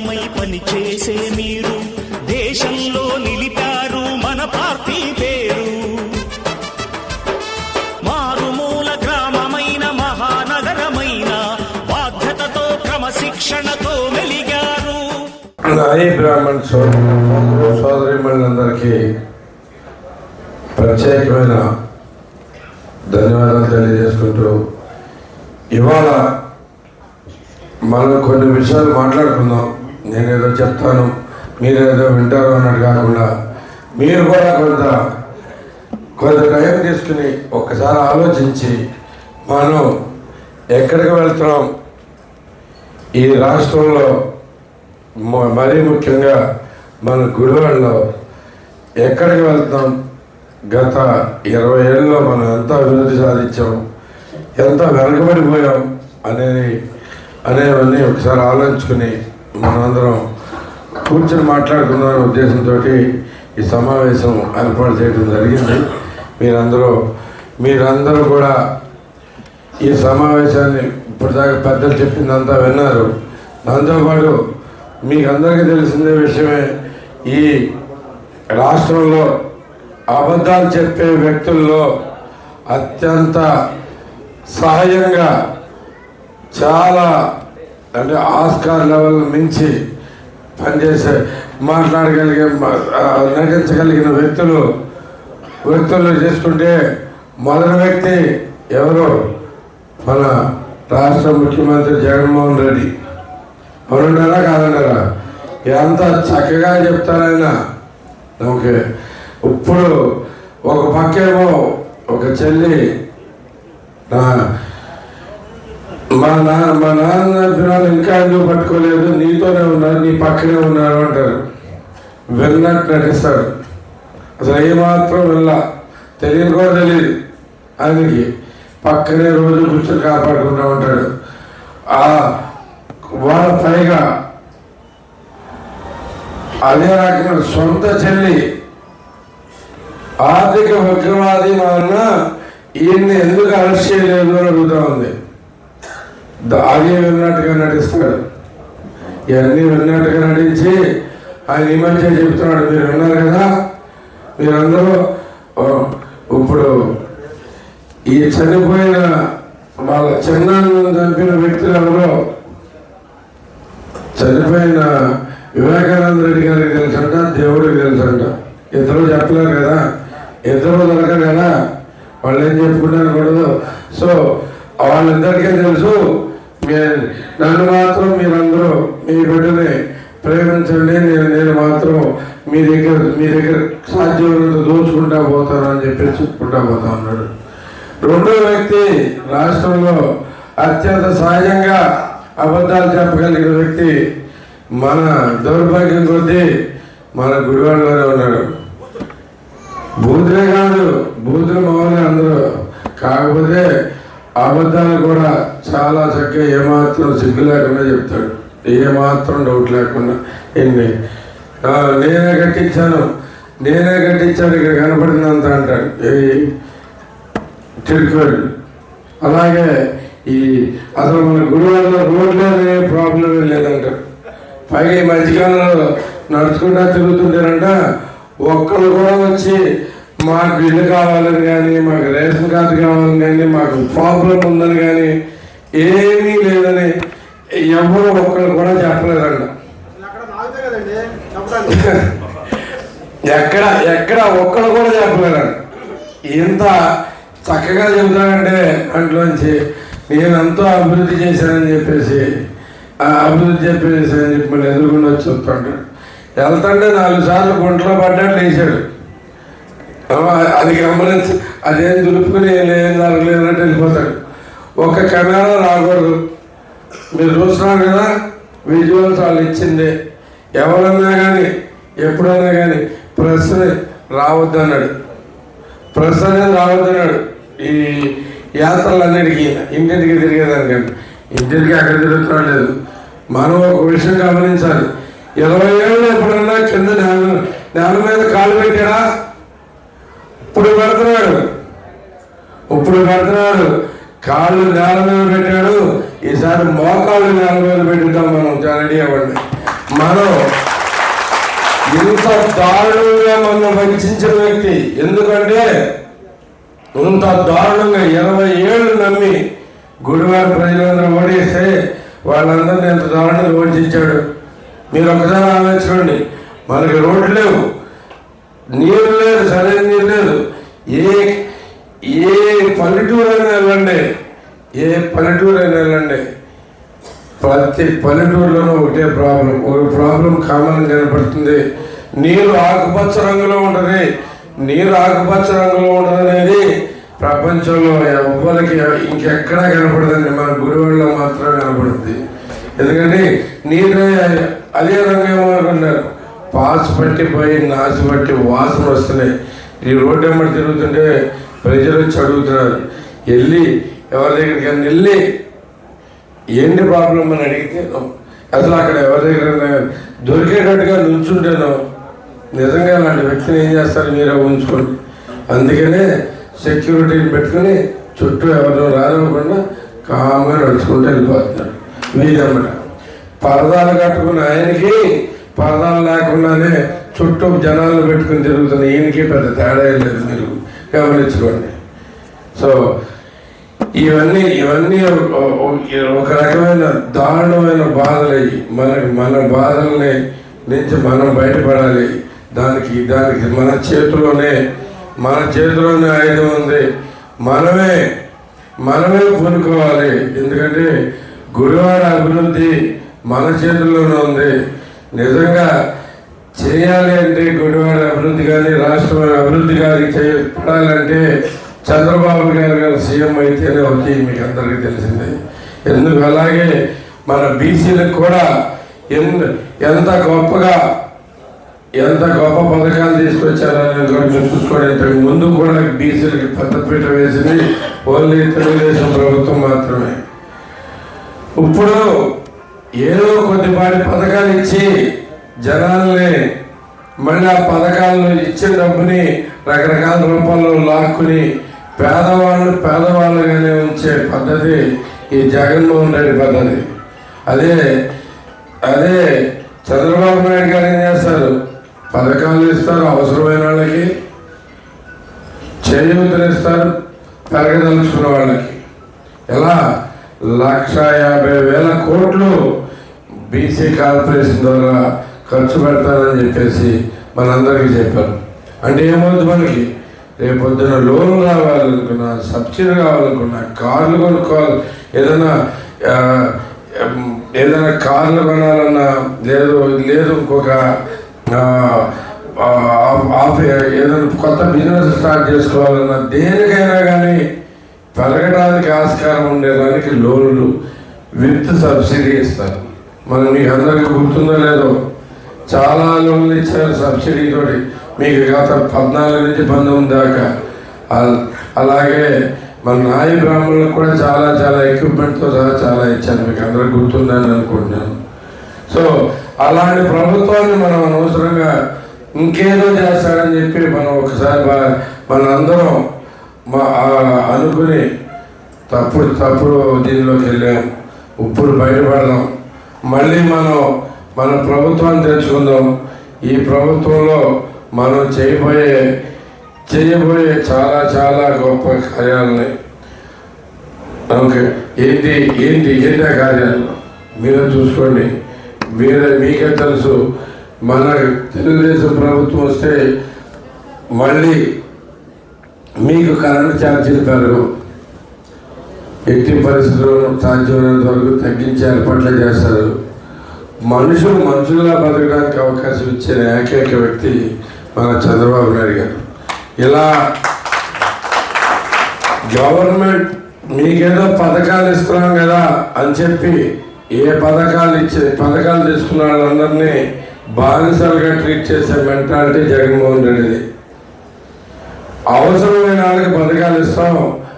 అంకితమై పనిచేసే మీరు. దేశంలో నిలిపారు మన పార్టీ పేరు. మారుమూల గ్రామమైన మహానగరమైన బాధ్యతతో క్రమశిక్షణతో మెలిగారు. నాయి బ్రాహ్మణ్ సోదరిమణులందరికీ ప్రత్యేకమైన ధన్యవాదాలు తెలియజేసుకుంటూ ఇవాళ మనం కొన్ని విషయాలు మాట్లాడుకుందాం. నేనేదో చెప్తాను మీరేదో వింటారు అన్నట్టు కాకుండా మీరు కూడా కొంత కొంత టైం తీసుకుని ఒక్కసారి ఆలోచించి మనం ఎక్కడికి వెళ్తున్నాం? ఈ రాష్ట్రంలో మరీ ముఖ్యంగా మన గుడివాడలో ఎక్కడికి వెళ్తాం గత ఇరవై ఏళ్ళలో మనం ఎంత అభివృద్ధి సాధించాం? ఎంత వెనకబడిపోయాం? అనేది అనేవన్నీ ఒకసారి ఆలోచించుకుని మనందరం కూర్చొని మాట్లాడుకుందాం అనే ఉద్దేశంతో ఈ సమావేశం ఏర్పాటు చేయడం జరిగింది. మీరందరూ మీరందరూ కూడా ఈ సమావేశాన్ని ఇప్పటిదాకా పెద్దలు చెప్పిందంతా విన్నారు. దాంతోపాటు మీకు అందరికీ తెలిసిందే విషయమే ఈ రాష్ట్రంలో అబద్ధాలు చెప్పే వ్యక్తుల్లో అత్యంత సహాయంగా చాలా అంటే ఆస్కార్ లెవెల్ మించి పనిచేసే మాట్లాడగలిగే నటించగలిగిన వ్యక్తులు వ్యక్తులు చేసుకుంటే మొదటి వ్యక్తి ఎవరు? మన రాష్ట్ర ముఖ్యమంత్రి జగన్మోహన్ రెడ్డి. అవునంటారా కాదంటారా? ఎంత చక్కగా చెప్తారాయన. ఓకే. ఇప్పుడు ఒక పక్కేమో ఒక చెల్లి నా మా నాన్న మా నాన్న పిల్లలు ఇంకా ఎందుకు పట్టుకోలేదు? నీతోనే ఉన్నారు నీ పక్కనే ఉన్నారు అంటారు. విన్నట్టు నటిస్తాడు అసలు ఏమాత్రం వెళ్ళా తెలియదు కూడా తెలియదు. ఆయనకి పక్కనే రోజు కూర్చొని కాపాడుకుంటూ ఉంటాడు ఆ వాళ్ళ పైగా అదే రకమైన సొంత చెల్లి ఆర్థిక ఉగ్రవాది వలన ఈయన్ని ఎందుకు అరెస్ట్ చేయలేదు అని అడుగుతా ఉంది. ద- విన్నట్టుగా నటిస్తాడు ఇవన్నీ విన్నట్టుగా నటించి ఆయన ఈ మధ్య చెప్తున్నాడు మీరు విన్నారు కదా? మీరందరూ ఇప్పుడు ఈ చనిపోయిన వాళ్ళ చిన్నాన్నను చంపిన వ్యక్తులు ఎవరో చనిపోయిన వివేకానంద రెడ్డి గారికి తెలుసంట దేవుడికి తెలుసంట. ఇద్దరు చెప్పలేరు కదా? ఇద్దరు దొరకరు కదా? వాళ్ళు ఏం చెప్పుకుంటారు కూడదు సో వాళ్ళిద్దరికీ తెలుసు మీ- నన్ను మాత్రం మీరందరూ మీ బిడ్డని ప్రేమించండి. నేను నేను మాత్రం మీ దగ్గర మీ దగ్గర సాధ్యమైనంత దోచుకుంటా పోతాను అని చెప్పి చెప్పుకుంటా పోతా ఉన్నాడు. రెండో వ్యక్తి రాష్ట్రంలో అత్యంత సహజంగా అబద్ధాలు చెప్పగలిగిన వ్యక్తి మన దౌర్భాగ్యం కొద్దీ మన గుడివాడలోనే ఉన్నాడు. బూతులే కాదు బూతులు మౌనే అందరూ. కాకపోతే అబద్ధాలు కూడా చాలా చక్కగా ఏమాత్రం సిగ్గు లేకుండా చెప్తాడు. ఏమాత్రం డౌట్ లేకుండా ఎన్ని నేనే కట్టించాను నేనే కట్టించాను ఇక్కడ కనపడిందంత అంటాడు. ఏ అలాగే ఈ అసలు మన గుడివాడలో రోడ్లోనే ప్రాబ్లం లేదంటారు పైగా ఈ మధ్యకాలంలో నడుచుకుంటా తిరుగుతుంటారంట ఒక్కరు కూడా వచ్చి మాకు ఇల్లు కావాలని కానీ మాకు రేషన్ కార్డు కావాలని కానీ మాకు ప్రాబ్లం ఉందని కానీ ఏమీ లేదని ఎవరు ఒక్కరు కూడా చెప్పలేదండి. ఎక్కడ ఎక్కడ ఒక్కడు కూడా చెప్పలేదండి. ఇంత చక్కగా చెబుతానంటే దాంట్లోంచి నేను ఎంతో అభివృద్ధి చేశానని చెప్పేసి ఆ అభివృద్ధి చెప్పేసి అని చెప్పి మళ్ళీ ఎదురుకుండా వచ్చి చెప్తాడు వెళ్తుంటే నాలుగు సార్లు గుంటలో పడ్డాడు లేచాడు. అది గమనించి. అదేం దులుపుకుని ఏం జరగలేదంటే వెళ్ళిపోతాడు. ఒక కెమెరా రాకూడదు. మీరు చూస్తున్నారు కదా విజువల్స్ వాళ్ళు ఇచ్చింది. ఎవరన్నా కానీ ఎప్పుడన్నా కానీ ప్రశ్న రావద్దన్నాడు ప్రశ్న రావద్దన్నాడు ఈ యాత్రలన్నిటికీ ఇంటింటికి తిరిగేదానికండి. ఇంటింటికి అక్కడ తిరుగుతున్నాడు లేదు. మనం ఒక విషయం గమనించాలి. ఇరవై ఏళ్ళు ఎప్పుడన్నా కింద నేల నేల మీద కాలు పెట్టాడా? ఇప్పుడు పెడుతున్నాడు. ఇప్పుడు పెడుతున్నాడు. కాళ్ళు నేల మీద పెట్టాడు. ఈసారి మోకాళ్ళు నేల మీద పెట్టుకుంటాం మనం చాలా రెడీ అవ్వండి. మనం ఇంత దారుణంగా మనం వంచిన వ్యక్తి. ఎందుకంటే ఇంత దారుణంగా ఇరవై ఏళ్ళు నమ్మి గుడివారి ప్రజలందరూ ఓడేస్తే వాళ్ళందరినీ ఎంత దారుణంగా వంచాడు మీరు ఒకసారి ఆలోచించండి మనకి రోడ్లు లేవు. నీరు లేదు సరైన నీరు లేదు. ఏ ఏ పల్లెటూరు అయినా వెళ్ళండి. ఏ పల్లెటూరు అయినా వెళ్ళండి. ప్రతి పల్లెటూరులోనూ ఒకటే ప్రాబ్లం. ఒక ప్రాబ్లం కామన్ కనపడుతుంది. నీరు ఆకుపచ్చ రంగులో ఉండదు నీరు ఆకుపచ్చ రంగులో ఉండదు అనేది ప్రపంచంలో ఎవ్వరికి ఇంకెక్కడా కనపడదండి. మన గురువుల్లో మాత్రమే కనపడుతుంది. ఎందుకంటే నీరు అదే రంగు ఏమనుకున్నారు పాసు పట్టిపోయి నాసు పట్టి వాసన వస్తున్నాయి. ఈ రోడ్డు ఎమ్మడి తిరుగుతుంటే ప్రజలు వచ్చి అడుగుతున్నారు వెళ్ళి ఎవరి దగ్గరికి వెళ్ళి ఏంటి ప్రాబ్లం అని అడిగితే అసలు అక్కడ ఎవరి దగ్గర దొరికేటట్టుగా నుంచుంటాను నిజంగా అలాంటి వ్యక్తిని ఏం చేస్తారు? మీరే ఉంచుకోండి అందుకనే సెక్యూరిటీని పెట్టుకుని చుట్టూ ఎవరు రానివ్వకుండా కామ్గా నడుచుకుంటూ వెళ్ళిపోతున్నారు. మీదన్నమాట. పరదాలు కట్టుకున్న ఆయనకి పాదాలు లేకుండానే చుట్టూ జనాలు పెట్టుకుని తిరుగుతున్న ఈయనకి పెద్ద తేడా ఏం లేదు మీరు గమనించుకోండి. సో ఇవన్నీ ఇవన్నీ ఒక- రకమైన దారుణమైన బాధలు అయ్యి మనకి మన బాధల్ని నుంచి మనం బయటపడాలి. దానికి దానికి మన చేతిలోనే మన చేతిలోనే ఆయుధం ఉంది. మనమే మనమే పూనుకోవాలి. ఎందుకంటే గురువాడ అభివృద్ధి మన చేతుల్లోనే ఉంది. నిజంగా చేయాలి అంటే గుడివాడ అభివృద్ధి కానీ రాష్ట్రం అభివృద్ధి కానీ చేయాలంటే చంద్రబాబు గారు గారు సీఎం అయితేనే వచ్చి మీకు అందరికీ తెలిసిందే. ఎందుకు అలాగే మన బీసీలకు కూడా ఎంత గొప్పగా ఎంత గొప్ప పథకాలు తీసుకొచ్చారని కూడా చూసుకోవడానికి ముందు కూడా బీసీలకి పెద్దపీట వేసింది ఓన్లీ తెలుగుదేశం ప్రభుత్వం మాత్రమే. ఇప్పుడు ఏదో కొద్దిపాటి పథకాలు ఇచ్చి జనాల్ని మళ్ళీ ఆ పథకాలను ఇచ్చే డబ్బుని రకరకాల రూపాల్లో లాక్కుని పేదవాళ్ళు పేదవాళ్ళుగానే ఉంచే పద్ధతి ఈ జగన్మోహన్ రెడ్డి పద్ధతి. అదే అదే చంద్రబాబు నాయుడు గారు ఏం చేస్తారు? పథకాలు ఇస్తారు అవసరమైన వాళ్ళకి చేయూతలు ఇస్తారు పెరగదలుచుకున్న వాళ్ళకి. ఎలా? లక్ష యాభై వేల కోట్లు బీసీ కార్పొరేషన్ ద్వారా ఖర్చు పెడతారని చెప్పేసి మనందరికీ చెప్పారు. అంటే ఏమవుతుంది మనకి? రేపొద్దున లోన్ కావాలనుకున్నా సబ్సిడీ కావాలనుకున్నా కార్లు కొనుక్కోవాలి. ఏదైనా ఏదైనా కార్లు కొనాలన్నా లేదు లేదు ఇంకొక ఆఫ్ ఏదైనా కొత్త బిజినెస్ స్టార్ట్ చేసుకోవాలన్నా దేనికైనా కానీ పెరగడానికి ఆస్కారం ఉండేదానికి లోన్లు విత్ సబ్సిడీ ఇస్తారు. మనం మీకు అందరికీ గుర్తుందో లేదో చాలా లోన్లు ఇచ్చారు సబ్సిడీతో మీకు గత పద్నాలుగు నుంచి పంతొమ్మిది దాకా. అలాగే మన నాయి బ్రాహ్మణులకు కూడా చాలా చాలా ఎక్విప్మెంట్తో సహా చాలా ఇచ్చాను మీకు అందరికి గుర్తుందని అనుకుంటున్నాను. సో అలాంటి ప్రభుత్వాన్ని మనం అనవసరంగా ఇంకేదో చేస్తాడని చెప్పి మనం ఒకసారి మనందరం మా ఆ అనుకుని తప్పుడు తప్పుడు దీనిలోకి వెళ్ళాం. ఉప్పుడు బయటపడదాం మళ్ళీ మనం మన ప్రభుత్వాన్ని తెచ్చుకుందాం. ఈ ప్రభుత్వంలో మనం చేయబోయే చేయబోయే చాలా చాలా గొప్ప కార్యాలని. ఓకే ఏంటి ఏంటి ఏంటి ఆ కార్యాలు? మీరే చూసుకోండి. మీరే మీకే తెలుసు. మన తెలుగుదేశం ప్రభుత్వం వస్తే మళ్ళీ మీకు కరెంట్ ఛార్జీలు పెరగవు ఎట్టి పరిస్థితుల్లో సాధ్యమైనంత వరకు తగ్గించే ఏర్పాట్లు చేస్తారు. మనుషులు మనుషులుగా బతకడానికి అవకాశం ఇచ్చిన ఏకైక వ్యక్తి మన చంద్రబాబు నాయుడు గారు. ఇలా గవర్నమెంట్ మీకేదో పథకాలు ఇస్తున్నాం కదా అని చెప్పి ఏ పథకాలు ఇచ్చే పథకాలు తీసుకున్న వాళ్ళందరినీ బానిసలుగా ట్రీట్ చేసే మెంటాలిటీ జగన్మోహన్ రెడ్డిది. అవసరమైన వాళ్ళకి పథకాలు ఇస్తాం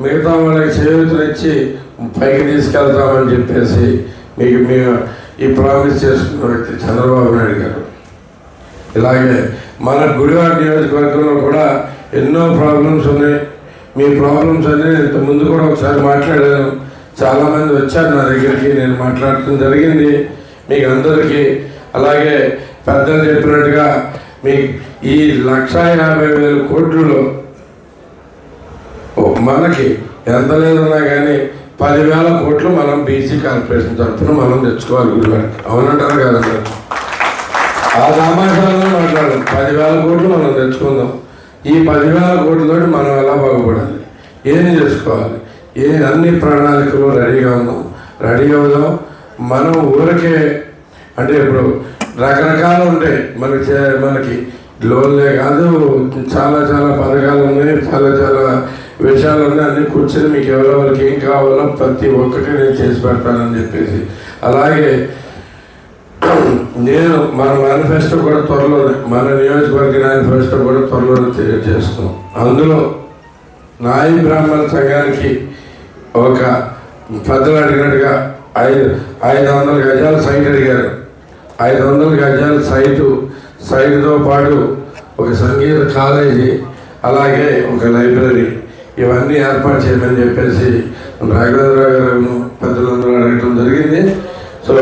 మిగతా వాళ్ళకి చేయూతులు ఇచ్చి పైకి తీసుకెళ్తామని చెప్పేసి మీకు మేము ఈ ప్రామిస్ చేసుకున్న వ్యక్తి చంద్రబాబు నాయుడు గారు. ఇలాగే మన గుడివాడ నియోజకవర్గంలో కూడా ఎన్నో ప్రాబ్లమ్స్ ఉన్నాయి. మీ ప్రాబ్లమ్స్ అన్నీ ఇంత ముందు కూడా ఒకసారి మాట్లాడాను. చాలామంది వచ్చారు నా దగ్గరికి నేను మాట్లాడటం జరిగింది. మీకు అందరికీ అలాగే పెద్దలు చెప్పినట్టుగా మీ ఈ లక్ష యాభై వేల కోట్లలో మనకి ఎంత లేదన్నా కానీ పదివేల కోట్లు మనం బీసీ కార్పొరేషన్ తరఫున మనం తెచ్చుకోవాలి గుడివాడకి అవునంటారు కదంటారు ఆ సమాచారంలో మాట్లాడాలి పదివేల కోట్లు మనం తెచ్చుకుందాం. ఈ పదివేల కోట్లతోటి మనం ఎలా బాగుపడాలి? ఏం చేసుకోవాలి? ఏ అన్ని ప్రణాళికలు రెడీగా ఉన్నాం. రెడీగా ఉన్నాం మనం ఊరికే అంటే ఇప్పుడు రకరకాలు ఉంటాయి. మనకి చే- మనకి లోన్లే కాదు. చాలా చాలా పథకాలు ఉన్నాయి. చాలా చాలా విషయాలన్నీ అన్ని కూర్చొని మీకు ఎవరెవరికి ఏం కావాలో ప్రతి ఒక్కటి నేను చేసి పెడతానని చెప్పేసి. అలాగే నేను మన మేనిఫెస్టో కూడా త్వరలోనే మన నియోజకవర్గ మేనిఫెస్టో కూడా త్వరలోనే తెలియజేస్తాం అందులో నాయి బ్రాహ్మణ సంఘానికి ఒక పెద్దలు అడిగినట్టుగా ఐదు ఐదు వందల గజాల సైట్ అడిగారు. ఐదు వందల గజాల సైటు సైటుతో పాటు ఒక సంగీత కాలేజీ అలాగే ఒక లైబ్రరీ. ఇవన్నీ ఏర్పాటు చేయమని చెప్పేసి రాఘవేంద్రరావు గారు పెద్దలందరూ అడగటం జరిగింది. సో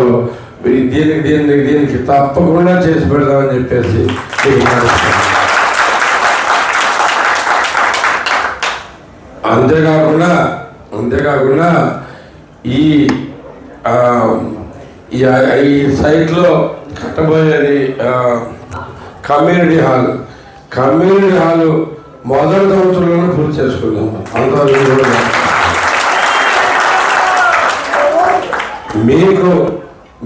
దీనికి దీనికి దీనికి తప్పకుండా చేసి పెడదామని చెప్పేసి అంతేకాకుండా అంతేకాకుండా ఈ ఈ సైట్లో కట్టబోయేది కమ్యూనిటీ హాల్. కమ్యూనిటీ హాలు మొదటి సంవత్సరంలోనే పూర్తి చేసుకుందాం. అంత మీకు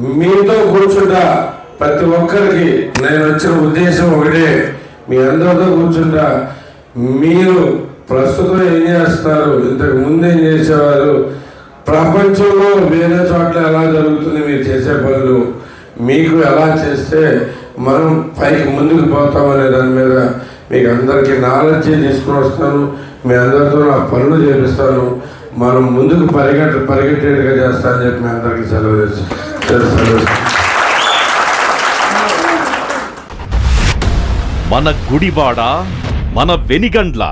మీతో కూర్చుంటా ప్రతి ఒక్కరికి నేను వచ్చిన ఉద్దేశం ఒకటే. మీ అందరితో కూర్చుంటా మీరు ప్రస్తుతం ఏం చేస్తారు? ఇంతకు ముందు ఏం చేసేవారు? ప్రపంచంలో వేరే చోట్ల ఎలా జరుగుతుంది మీరు చేసే పనులు? మీకు ఎలా చేస్తే మనం పైకి ముందుకు పోతామనే దాని మీద మీకు అందరికీ నాలెడ్జ్ తీసుకుని వస్తాను. మీ అందరితో నా పనులు చేపిస్తాను. మనం ముందుకు పరిగెట్ పరిగెట్టేట్టుగా చేస్తానని చెప్పి మీ అందరికీ సెలవు చేస్తాను సెలవు మన గుడివాడ మన వెనిగండ్ల.